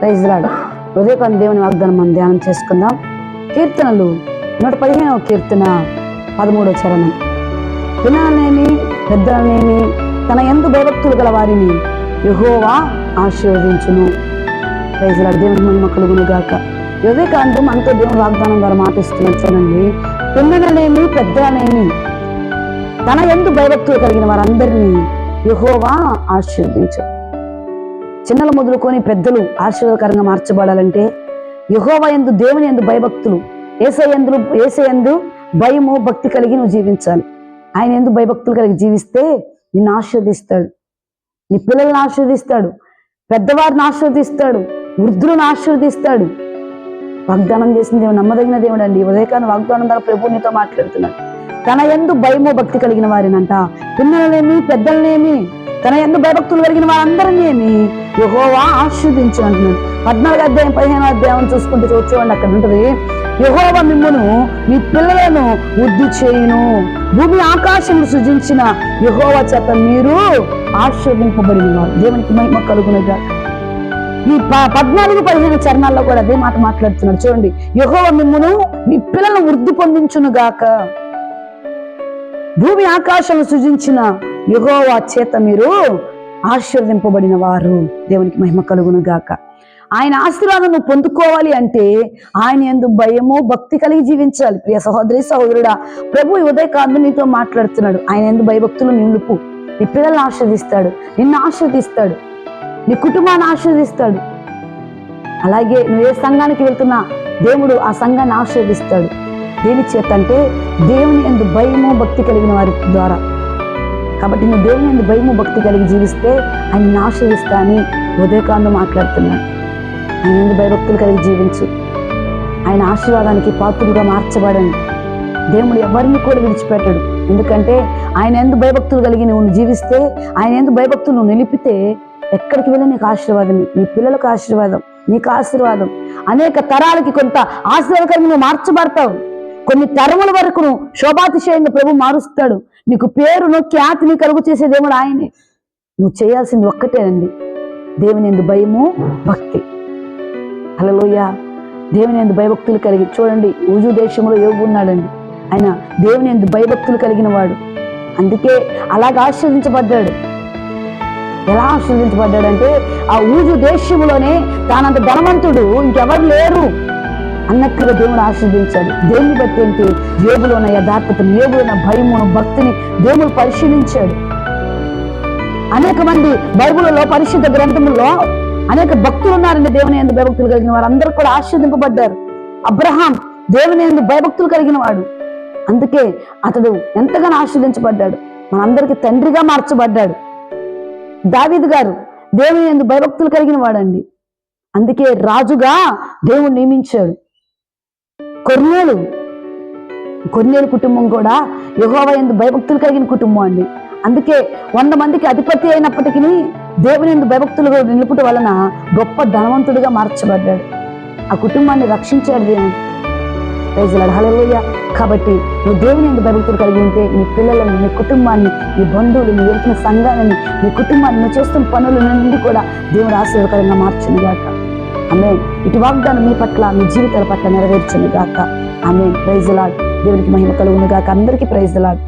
Praise రాడు ఉదయకాలం దేవుని వాగ్దానం మనం ధ్యానం చేసుకుందాం. కీర్తనలు నూట పదిహేనవ కీర్తన పదమూడవ చరణం. వినాలనేమి పెద్దలనేమి తన ఎందు భయభక్తులు గల వారిని యహోవా ఆశీర్వదించును. Praise lord. దేవుని మహిమ కలుగునుగాక గాక. ఉదయకాంతం దేవుని వాగ్దానం ద్వారా మాటిస్తున్నాడు చూడండి పిల్లలనేమి పెద్దలనేమి తన ఎందు భయభక్తులు కలిగిన వారందరినీ యహోవా ఆశీర్వదించు. చిన్నలు మొదలుకొని పెద్దలు ఆశీర్వాదకరంగా మార్చబడాలంటే యహోవ ఎందు దేవుని ఎందు భయభక్తులు ఏసై ఏసయందు ఏసై భయము భక్తి కలిగి నువ్వు జీవించాలి. ఆయన ఎందు భయభక్తులు కలిగి జీవిస్తే నిన్ను ఆశీర్వదిస్తాడు. నీ పిల్లల్ని ఆశీర్వదిస్తాడు. పెద్దవారిని ఆశీర్వదిస్తాడు. వృద్ధులను ఆశీర్వదిస్తాడు. వాగ్దానం చేసిన దేవుడు నమ్మదగిన దేవుడు అండి. ఉదయకాన్ని వాగ్దానం ద్వారా ప్రభు నీతో మాట్లాడుతున్నాడు. తన ఎందు భయమో భక్తి కలిగిన వారినంట. పిల్లలనేమి పెద్దలనేమి తన ఎందు భయభక్తులు కలిగిన వారందరినేమి యహోవా ఆశీర్దించు అంటున్నాడు పద్నాలుగు అధ్యాయం పదిహేను అధ్యాయం చూసుకుంటే చూడండి అక్కడ ఉంటుంది. యహోవ మిమ్మను మీ పిల్లలను వృద్ధి చేయును. భూమి ఆకాశం సృజించిన యహోవ చేత మీరు ఆశీర్దింపబడిన ఉన్నారు దేవునికి మహిమ కలుగునగా. ఈ పద్నాలుగు పదిహేను చరణాల్లో కూడా అదే మాట మాట్లాడుతున్నాడు. చూడండి యహోవ మిమ్మను మీ పిల్లలను వృద్ధి పొందించును గాక. భూమి ఆకాశం సృజించిన యహోవా చేత మీరు ఆశీర్వదింపబడిన వారు దేవునికి మహిమ కలుగును గాక. ఆయన ఆశీర్వాదం నువ్వు పొందుకోవాలి అంటే ఆయన ఎందు భయము భక్తి కలిగి జీవించాలి. ప్రియ సహోదరి సహోదరుడా ప్రభు ఈ నీతో మాట్లాడుతున్నాడు. ఆయన ఎందు భయభక్తులు నిలుపు. నీ పిల్లల్ని ఆశీర్దిస్తాడు. నిన్ను ఆశీర్దిస్తాడు. నీ కుటుంబాన్ని ఆశీర్దిస్తాడు. అలాగే నువ్వు ఏ సంఘానికి వెళ్తున్నా దేవుడు ఆ సంఘాన్ని ఆశీర్దిస్తాడు. దేని చేత అంటే దేవుని ఎందు భయము భక్తి కలిగిన వారి ద్వారా. కాబట్టి నువ్వు దేవుని అందు భయము భక్తి కలిగి జీవిస్తే ఆయన ఆశ్రయిస్తా అని ఉదయకాంతం మాట్లాడుతున్నాడు ఆయన ఎందు భయభక్తులు కలిగి జీవించు. ఆయన ఆశీర్వాదానికి పాత్రులుగా మార్చబడండి దేవుడు ఎవరిని కూడా విడిచిపెట్టడు. ఎందుకంటే ఆయన ఎందు భయభక్తులు కలిగి నువ్వు జీవిస్తే ఆయన ఎందు భయభక్తులు నువ్వు నిలిపితే ఎక్కడికి వెళ్ళి నీకు ఆశీర్వాదం నీ పిల్లలకు ఆశీర్వాదం నీకు ఆశీర్వాదం. అనేక తరాలకి కొంత ఆశీర్వాదకరంగా నువ్వు మార్చబడతావు. కొన్ని తరముల వరకు శోభాతిశయంగా ప్రభు మారుస్తాడు. నీకు పేరును ఖ్యాతిని కలుగు చేసే దేవుడు ఆయనే. నువ్వు చేయాల్సింది ఒక్కటేనండి దేవుని ఎందు భయము భక్తి. హలోయ దేవుని ఎందు భయభక్తులు కలిగి చూడండి ఊజు దేశంలో యోగు ఉన్నాడండి. ఆయన దేవుని ఎందు భయభక్తులు కలిగిన వాడు. అందుకే అలాగ ఆశ్రదించబడ్డాడు ఎలా ఆశ్రదించబడ్డాడంటే ఆ ఊజు దేశంలోనే తానంత ధనవంతుడు ఇంకెవరు లేరు. అన్నట్టుగా దేవుడు ఆశీర్దించాడు దేవుని బట్టి ఏంటి? యోగులోన ఉన్న యథార్థతను యోగులో భయమును భక్తిని దేవుడు పరిశీలించాడు. అనేక మంది బైబిల్లో పరిశుద్ధ గ్రంథములో అనేక భక్తులు ఉన్నారండి దేవుని ఎందు భయభక్తులు కలిగిన వారు. అందరూ కూడా ఆశీర్దింపబడ్డారు అబ్రహాం దేవుని ఎందు భయభక్తులు కలిగిన వాడు. అందుకే అతడు ఎంతగానో ఆశీర్దించబడ్డాడు మనందరికి తండ్రిగా మార్చబడ్డాడు. దావీదు గారు దేవుని ఎందు భయభక్తులు కలిగిన వాడండి. అందుకే రాజుగా దేవుడు నియమించాడు. కొర్నేలు కొన్నేలు కుటుంబం కూడా యహోవ ఎందు భయభక్తులు కలిగిన కుటుంబం అండి. అందుకే వంద మందికి అధిపతి అయినప్పటికీ దేవుని ఎందు భయభక్తులు నిలుపుట వలన గొప్ప ధనవంతుడిగా మార్చబడ్డాడు. ఆ కుటుంబాన్ని రక్షించాడు దేవుడు. ప్రైజులాడు కాబట్టి నువ్వు దేవుని ఎందు భయభక్తులు కలిగి ఉంటే నీ పిల్లలను నీ కుటుంబాన్ని నీ బంధువులు నీ వెళ్తున్న సంఘాలని నీ కుటుంబాన్ని నువ్వు చేస్తున్న పనుల నుండి కూడా దేవుడు ఆశీర్వకరంగా మార్చింది గాక. ఆమె ఇటు వాగ్దానం మీ పట్ల మీ జీవితాల పట్ల నెరవేర్చును గాక. ఆమె ప్రైజ్ లాడ్ దేవునికి మహిమ కలుగును గాక. అందరికీ ప్రైజ్ లాడ్